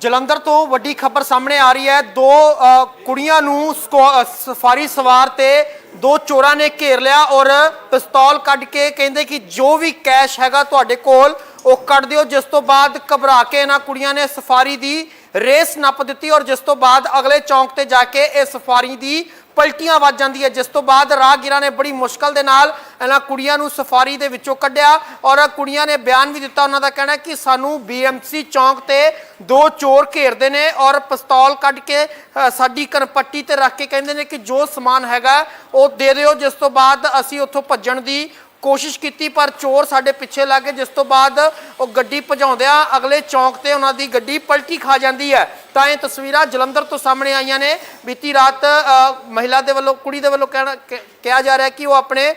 ਜਲੰਧਰ ਤੋਂ ਵੱਡੀ ਖਬਰ ਸਾਹਮਣੇ ਆ ਰਹੀ ਹੈ। ਦੋ ਕੁੜੀਆਂ ਨੂੰ ਸਕੋ- ਸਫਾਰੀ ਸਵਾਰ ਤੇ ਦੋ ਚੋਰਾਂ ਨੇ ਘੇਰ ਲਿਆ ਔਰ ਪਿਸਤੌਲ ਕੱਢ ਕੇ ਕਹਿੰਦੇ ਕਿ ਜੋ ਵੀ ਕੈਸ਼ ਹੈਗਾ ਤੁਹਾਡੇ ਕੋਲ, ਉਹ ਕੱਢ ਦਿਓ। ਜਿਸ ਤੋਂ ਬਾਅਦ ਘਬਰਾ ਕੇ ਇਹਨਾਂ ਕੁੜੀਆਂ ਨੇ ਸਫਾਰੀ ਦੀ ਰੇਸ ਨੱਪ ਦਿੱਤੀ ਔਰ ਜਿਸ ਤੋਂ ਬਾਅਦ ਅਗਲੇ ਚੌਂਕ ਤੇ ਜਾ ਕੇ ਇਹ ਸਫਾਰੀ ਦੀ ਪਲਟੀਆਂ ਵੱਜ ਜਾਂਦੀ ਹੈ। ਜਿਸ ਤੋਂ ਬਾਅਦ ਰਾਹਗੀਰਾਂ ਨੇ ਬੜੀ ਮੁਸ਼ਕਲ ਦੇ ਨਾਲ ਇਹਨਾਂ ਕੁੜੀਆਂ ਨੂੰ ਸਫਾਰੀ ਦੇ ਵਿੱਚੋਂ ਕੱਢਿਆ ਔਰ ਕੁੜੀਆਂ ਨੇ ਬਿਆਨ ਵੀ ਦਿੱਤਾ ਉਹਨਾਂ ਦਾ ਕਹਿਣਾ ਕਿ ਸਾਨੂੰ ਬੀਐਮਸੀ ਚੌਂਕ ਤੇ ਦੋ ਚੋਰ ਘੇਰਦੇ ਨੇ ਔਰ ਪਿਸਤੌਲ ਕੱਢ ਕੇ ਸਾਡੀ ਕਰਪੱਟੀ ਤੇ ਰੱਖ ਕੇ ਕਹਿੰਦੇ ਨੇ ਕਿ ਜੋ ਸਮਾਨ ਹੈਗਾ ਉਹ ਦੇ ਦਿਓ, ਜਿਸ ਤੋਂ ਬਾਅਦ ਅਸੀਂ ਉੱਥੋਂ ਭੱਜਣ ਦੀ ਕੋਸ਼ਿਸ਼ ਕੀਤੀ, ਪਰ ਚੋਰ ਸਾਡੇ ਪਿੱਛੇ ਲੱਗ ਗਏ, ਜਿਸ ਤੋਂ ਬਾਅਦ ਉਹ ਗੱਡੀ ਭਜਾਉਂਦਿਆਂ ਅਗਲੇ ਚੌਂਕ ਤੇ ਉਹਨਾਂ ਦੀ ਗੱਡੀ ਪਲਟੀ ਖਾ ਜਾਂਦੀ ਹੈ। ਤਾਂ ਇਹ ਤਸਵੀਰਾਂ ਜਲੰਧਰ ਤੋਂ ਸਾਹਮਣੇ ਆਈਆਂ ਨੇ। ਬੀਤੀ ਰਾਤ ਮਹਿਲਾ ਦੇ ਵੱਲੋਂ, ਕੁੜੀ ਦੇ ਵੱਲੋਂ ਕਹਿਣਾ, ਕਿਹਾ ਜਾ ਰਿਹਾ ਕਿ ਉਹ ਆਪਣੇ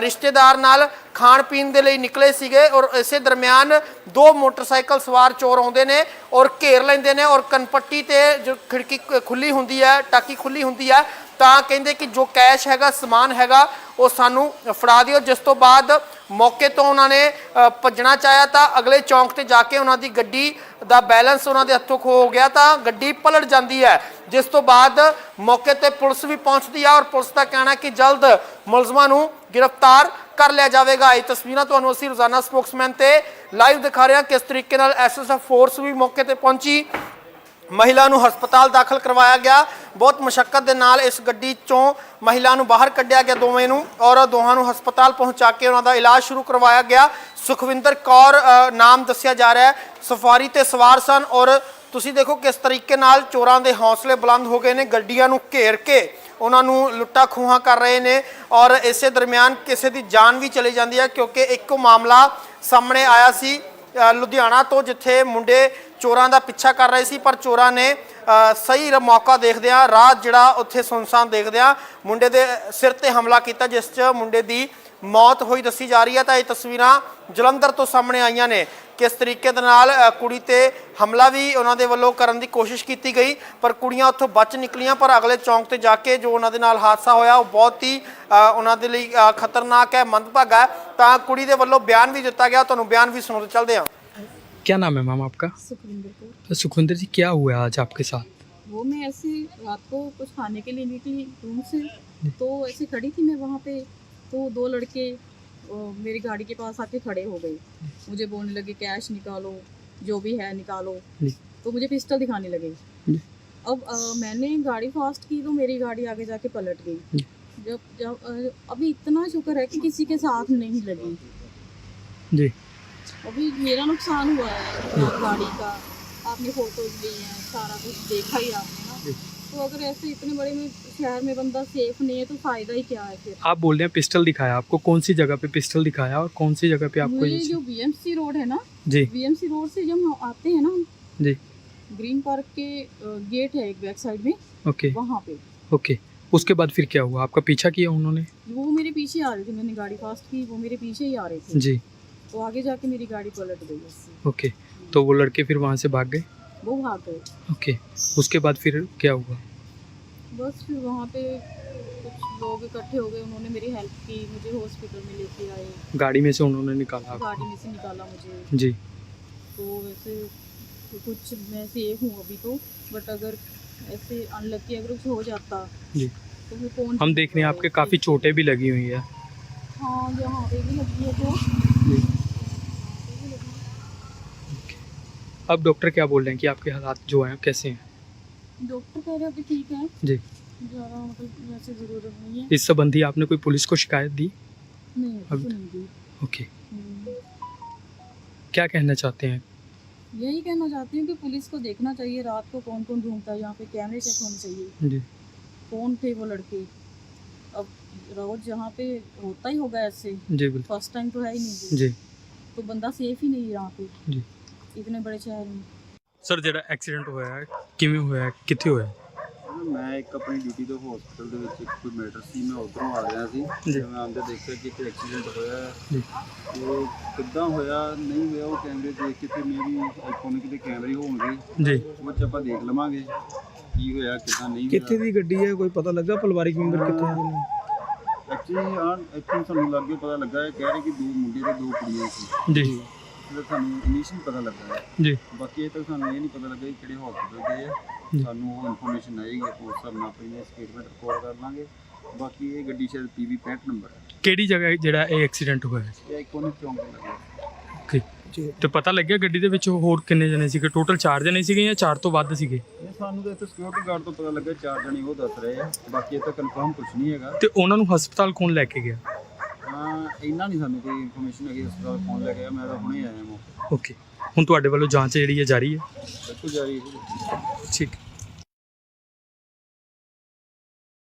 ਰਿਸ਼ਤੇਦਾਰ ਨਾਲ ਖਾਣ ਪੀਣ ਦੇ ਲਈ ਨਿਕਲੇ ਸੀਗੇ ਔਰ ਇਸੇ ਦਰਮਿਆਨ ਦੋ ਮੋਟਰਸਾਈਕਲ ਸਵਾਰ ਚੋਰ ਆਉਂਦੇ ਨੇ ਔਰ ਘੇਰ ਲੈਂਦੇ ਨੇ ਔਰ ਕਨਪੱਟੀ ਤੇ ਜੋ ਖਿੜਕੀ ਖ- ਖੁੱਲੀ ਹੁੰਦੀ ਹੈ, ਟਾਕੀ ਖੁੱਲੀ ਹੁੰਦੀ ਹੈ, ਤਾਂ ਕਹਿੰਦੇ ਕਿ ਜੋ ਕੈਸ਼ ਹੈਗਾ, ਸਮਾਨ ਹੈਗਾ, ਉਹ ਸਾਨੂੰ ਫੜਾ ਦਿਓ। ਜਿਸ ਤੋਂ ਬਾਅਦ ਮੌਕੇ ਤੋਂ ਉਹਨਾਂ ਨੇ ਭੱਜਣਾ ਚਾਹਿਆ ਤਾਂ ਅਗਲੇ ਚੌਂਕ ਤੇ ਜਾ ਕੇ ਉਹਨਾਂ ਦੀ ਗੱਡੀ ਦਾ ਬੈਲੈਂਸ ਉਹਨਾਂ ਦੇ ਹੱਥੋਂ ਖੋ ਗਿਆ ਤਾਂ ਗੱਡੀ ਪਲਟ ਜਾਂਦੀ ਹੈ। ਜਿਸ ਤੋਂ ਬਾਅਦ ਮੌਕੇ ਤੇ ਪੁਲਿਸ ਵੀ ਪਹੁੰਚਦੀ ਹੈ ਔਰ ਪੁਲਿਸ ਦਾ ਕਹਿਣਾ ਕਿ ਜਲਦ ਮੁਲਜ਼ਮਾਂ ਨੂੰ ਗ੍ਰਿਫਤਾਰ ਕਰ ਲਿਆ ਜਾਵੇਗਾ। ਇਹ ਤਸਵੀਰਾਂ ਤੁਹਾਨੂੰ ਅਸੀਂ ਰੋਜ਼ਾਨਾ ਸਪੋਕਸਮੈਨ ਤੇ ਲਾਈਵ ਦਿਖਾ ਰਹੇ ਹਾਂ। ਕਿਸ ਤਰੀਕੇ ਨਾਲ ਐਸਐਸਐਫ ਫੋਰਸ ਵੀ ਮੌਕੇ ਤੇ ਪਹੁੰਚੀ? ਮਹਿਲਾ ਨੂੰ ਹਸਪਤਾਲ ਦਾਖਲ ਕਰਵਾਇਆ ਗਿਆ। ਬਹੁਤ ਮੁਸ਼ਕਲ ਦੇ ਨਾਲ ਇਸ ਗੱਡੀ ਚੋਂ ਮਹਿਲਾ ਨੂੰ ਬਾਹਰ ਕੱਢਿਆ ਗਿਆ ਦੋਵੇਂ ਨੂੰ ਔਰ ਦੋਹਾਂ ਨੂੰ ਹਸਪਤਾਲ ਪਹੁੰਚਾ ਕੇ ਉਹਨਾਂ ਦਾ ਇਲਾਜ ਸ਼ੁਰੂ ਕਰਵਾਇਆ ਗਿਆ। ਸੁਖਵਿੰਦਰ ਕੌਰ ਨਾਮ ਦੱਸਿਆ ਜਾ ਰਿਹਾ ਹੈ। ਸਫਾਰੀ ਤੇ ਸਵਾਰ ਸਨ ਔਰ ਤੁਸੀਂ ਦੇਖੋ ਕਿਸ ਤਰੀਕੇ ਨਾਲ ਚੋਰਾਂ ਦੇ ਹੌਸਲੇ ਬੁਲੰਦ ਹੋ ਗਏ ਨੇ। ਗੱਡੀਆਂ ਨੂੰ ਘੇਰ ਕੇ ਉਹਨਾਂ ਨੂੰ ਲੁੱਟਾ ਖੂਹਾਂ ਕਰ ਰਹੇ ਨੇ ਔਰ ਇਸੇ ਦਰਮਿਆਨ ਕਿਸੇ ਦੀ ਜਾਨ ਵੀ ਚਲੀ ਜਾਂਦੀ ਹੈ ਕਿਉਂਕਿ ਇੱਕੋ ਮਾਮਲਾ ਸਾਹਮਣੇ ਆਇਆ ਸੀ ਲੁਧਿਆਣਾ ਤੋਂ ਜਿੱਥੇ ਮੁੰਡੇ ਚੋਰਾਂ ਦਾ ਪਿੱਛਾ ਕਰ ਰਹੇ ਸੀ, ਪਰ ਚੋਰਾਂ ਨੇ ਸਹੀ ਰ- ਮੌਕਾ ਦੇਖਦਿਆਂ, ਰਾਹ ਜਿਹੜਾ ਉੱਥੇ ਸੁਨਸਾਨ ਦੇਖਦਿਆਂ ਮੁੰਡੇ ਦੇ ਸਿਰ ਤੇ ਹਮਲਾ ਕੀਤਾ, ਜਿਸ 'ਚ ਮੁੰਡੇ ਦੀ ਮੌਤ ਹੋਈ ਦੱਸੀ ਜਾ ਰਹੀ ਹੈ ਤਾਂ ਇਹ ਤਸਵੀਰਾਂ ਜਲੰਧਰ ਤੋਂ ਸਾਹਮਣੇ ਆਈਆਂ ਨੇ ਕਿਸ ਤਰੀਕੇ ਦੇ ਨਾਲ ਅ, ਕੁੜੀ ਤੇ ਹਮਲਾ ਵੀ ਉਹਨਾਂ ਦੇ ਵੱਲੋਂ ਕਰਨ ਦੀ ਕੋਸ਼ਿਸ਼ ਕੀਤੀ ਗਈ ਪਰ ਕੁੜੀਆਂ ਉੱਥੋਂ ਬਚ ਨਿਕਲੀਆਂ ਪਰ ਅਗਲੇ ਚੌਂਕ ਤੇ ਜਾ ਕੇ ਜੋ ਉਹਨਾਂ ਦੇ ਨਾਲ ਹਾਦਸਾ ਹੋਇਆ ਉਹ ਬਹੁਤ ਹੀ ਅ, ਉਹਨਾਂ ਦੇ ਲਈ ਅ, ਖਤਰਨਾਕ ਹੈ ਮੰਦਭਾਗਾ ਹੈ ਤਾਂ ਕੁੜੀ ਦੇ ਵੱਲੋਂ ਬਿਆਨ ਵੀ ਦਿੱਤਾ ਗਿਆ ਤੁਹਾਨੂੰ ਬਿਆਨ ਵੀ ਸੁਣਾਉਂਦੇ ਚੱਲਦੇ ਹਾਂ क्या नाम है मैम आपका सुखविंदर को तो सुखविंदर जी क्या हुआ है आज आपके साथ वो मैं ऐसे रात को कुछ खाने के लिए निकली रूम से तो ऐसे खड़ी थी मैं वहाँ पे तो दो लड़के अ, मेरी गाड़ी के पास आके खड़े हो गए मुझे बोलने लगे कैश निकालो जो भी है निकालो जी। तो मुझे पिस्टल दिखाने लगे जी। अब अ, मैंने गाड़ी फास्ट की तो मेरी गाड़ी आगे जाके पलट जी। गई जब जब अ, अभी इतना शुक्र है कि किसी के साथ नहीं लगी जी अभी मेरा नुकसान हुआ है गाड़ी का आपने फोटोज ली हैं सारा कुछ देखा ही आपने ना जी। तो अगर ऐसे इतने बड़े में शहर में बंदा सेफ़ नहीं है तो फ़ायदा ही क्या है फिर? आप बोल रहे हैं पिस्टल दिखाया आपको कौन सी जगह पे पिस्टल दिखाया और कौन सी जगह पे आपको ये जो बीएमसी रोड है ना जी। बीएमसी रोड से जब हम आते हैं ना हम जी। ग्रीन पार्क के गेट है एक बैक साइड में ओके। वहाँ पे। ओके। उसके बाद फिर क्या हुआ? आपका पीछा किया उन्होंने? वो मेरे पीछे आ रहे थे मैंने गाड़ी फास्ट की वो मेरे पीछे ही आ रहे थे। जी। तो आगे जाके मेरी गाड़ी पलट गई ओके। तो वो लड़के फिर वहाँ से भाग गए? वो भाग गए ओके उसके बाद फिर क्या हुआ? बस फिर वहाँ पे कुछ लोग इकट्ठे हो गए उन्होंने मेरी हेल्प की मुझे हॉस्पिटल में लेके आए। गाड़ी में से उन्होंने निकाला गाड़ी में से निकाला मुझे। जी। तो वैसे तो कुछ मैं सेफ़ हूँ अभी तो बट अगर ऐसे अनलकी अगर कुछ हो जाता जी। तो फिर कौन हम देख रहे हैं आपके काफ़ी चोटें भी लगी हुई है। हाँ यहाँ पे भी लगी है तो। अब डॉक्टर क्या बोल रहे हैं कि आपके हालात जो हैं कैसे हैं? डॉक्टर कह रहे हैं ठीक है। जी। मतलब ज़रूरत नहीं है इस संबंधी आपने कोई पुलिस को शिकायत दी? नहीं अब- नहीं दी ओके। हम्म। क्या कहना चाहते हैं? यही कहना चाहती हूँ कि पुलिस को देखना चाहिए रात को कौन कौन घूमता है यहाँ पे कैमरे चेक होने चाहिए। जी। कौन थे वो लड़के? अब रोज यहाँ पे होता ही होगा ऐसे। जी फ़र्स्ट टाइम तो है ही नहीं। जी। तो बंदा सेफ़ ही नहीं है यहाँ पे जी। इतने बड़े शहर में ਸਰ ਜਿਹੜਾ ਐਕਸੀਡੈਂਟ ਹੋਇਆ ਹੈ ਕਿਵੇਂ ਹੋਇਆ ਹੈ? ਕਿੱਥੇ ਹੋਇਆ ਹੈ? ਮੈਂ ਇੱਕ ਆਪਣੀ ਡਿਊਟੀ ਤੋਂ ਹਸਪੀਟਲ ਦੇ ਵਿੱਚ ਇੱਕ ਕੋਈ ਮੈਟਰ ਸੀ ਮੈਂ ਉਧਰੋਂ ਆ ਰਿਹਾ ਸੀ ਜੀ। ਤੇ ਮੈਂ ਆਂਦੇ ਦੇਖਿਆ ਕਿ ਇੱਕ ਐਕਸੀਡੈਂਟ ਹੋਇਆ ਹੈ। ਜੀ ਤੇ ਕਿੱਦਾਂ ਹੋਇਆ ਨਹੀਂ ਹੋਇਆ ਉਹ ਕੈਮਰੇ ਦੇਖ ਕੇ ਤੇ ਮੇਰੀ ਆਈਫੋਨ ਕਿਤੇ ਕੈਮਰੇ ਹੋਣਗੇ ਜੀ ਉਹ ਚ ਆਪਾਂ ਦੇਖ ਲਵਾਂਗੇ ਕੀ ਹੋਇਆ ਕਿੱਦਾਂ ਨਹੀਂ ਕਿੱਥੇ ਦੀ ਗੱਡੀ ਹੈ ਕੋਈ ਪਤਾ ਲੱਗਾ ਪਰਿਵਾਰਿਕ ਮੈਂਬਰ ਕਿੱਥੇ ਨੇ ਐਕਚੁਅਲੀ ਆ ਇੱਥੇ ਸਾਨੂੰ ਲੱਗੇ ਪਤਾ ਲੱਗਾ ਹੈ ਕਹਿ ਰਹੇ ਕਿ ਦੋ ਮੁੰਡੇ ਤੇ ਦੋ ਕੁੜੀਆਂ ਸੀ ਜੀ ਦਾ ਸਾਨੂੰ ਇਨੀਸ਼ੀਅਲ ਪਤਾ ਲੱਗਾ ਹੈ। जी ਬਾਕੀ ਇਹ ਤਾਂ ਸਾਨੂੰ ਇਹ ਨਹੀਂ ਪਤਾ ਲੱਗਾ ਕਿ ਕਿਹੜੇ ਹਸਪੀਟਲ ਗਏ ਆ। ਜੀ। ਸਾਨੂੰ ਉਹ ਇਨਫੋਰਮੇਸ਼ਨ ਆਏਗੀ ਉਸ ਹਿਸਾਬ ਨਾਲ ਆਪਣੀ ਸਟੇਟਮੈਂਟ ਰਿਕਾਰਡ ਕਰ ਲਾਂਗੇ। ਬਾਕੀ ਇਹ ਗੱਡੀ ਸ਼ਾਇਦ PV 65 ਨੰਬਰ ਹੈ। ਕਿਹੜੀ ਜਗ੍ਹਾ ਜਿਹੜਾ ਇਹ ਐਕਸੀਡੈਂਟ ਹੋਇਆ ਹੈ? ਇਹ ਇਕੋਨਿਕ ਚੌਂਕ ਓਕੇ। ਤੇ ਪਤਾ ਲੱਗਿਆ ਗੱਡੀ ਦੇ ਵਿੱਚ ਹੋਰ ਕਿੰਨੇ ਜਣੇ ਸੀਗੇ? ਟੋਟਲ 4 ਜਣੇ ਸੀਗੇ ਜਾਂ 4 ਤੋਂ ਵੱਧ ਸੀਗੇ? ਇਹ ਸਾਨੂੰ ਤਾਂ ਇੱਥੇ ਸਿਕਿਉਰਿਟੀ ਗਾਰਡ ਤੋਂ ਪਤਾ ਲੱਗਾ ਚਾਰ ਜਣੇ ਉਹ ਦੱਸ ਰਹੇ ਆ। ਬਾਕੀ ਇਹ ਤਾਂ ਕਨਫਰਮ ਕੁਝ ਨਹੀਂ ਹੈਗਾ। ਤੇ ਉਹਨਾਂ ਨੂੰ ਹਸਪਤਾਲ ਕੌਣ ਲੈ ਕੇ ਗਿਆ? ਇੰਨਾ ਨਹੀਂ ਸਾਨੂੰ ਕੋਈ ਇਨਫੋਰਮੇਸ਼ਨ ਹੈਗੀ ਹਸਪਤਾਲ ਫੋਨ ਲੈ ਗਿਆ ਮੈਂ ਤਾਂ ਹੁਣੇ ਆਇਆ ਮੌਕੇ ਓਕੇ ਹੁਣ ਤੁਹਾਡੇ ਵੱਲੋਂ ਜਾਂਚ ਜਿਹੜੀ ਹੈ ਜਾਰੀ ਹੈ? ਬਿਲਕੁਲ ਜਾਰੀ ਹੈ ਠੀਕ।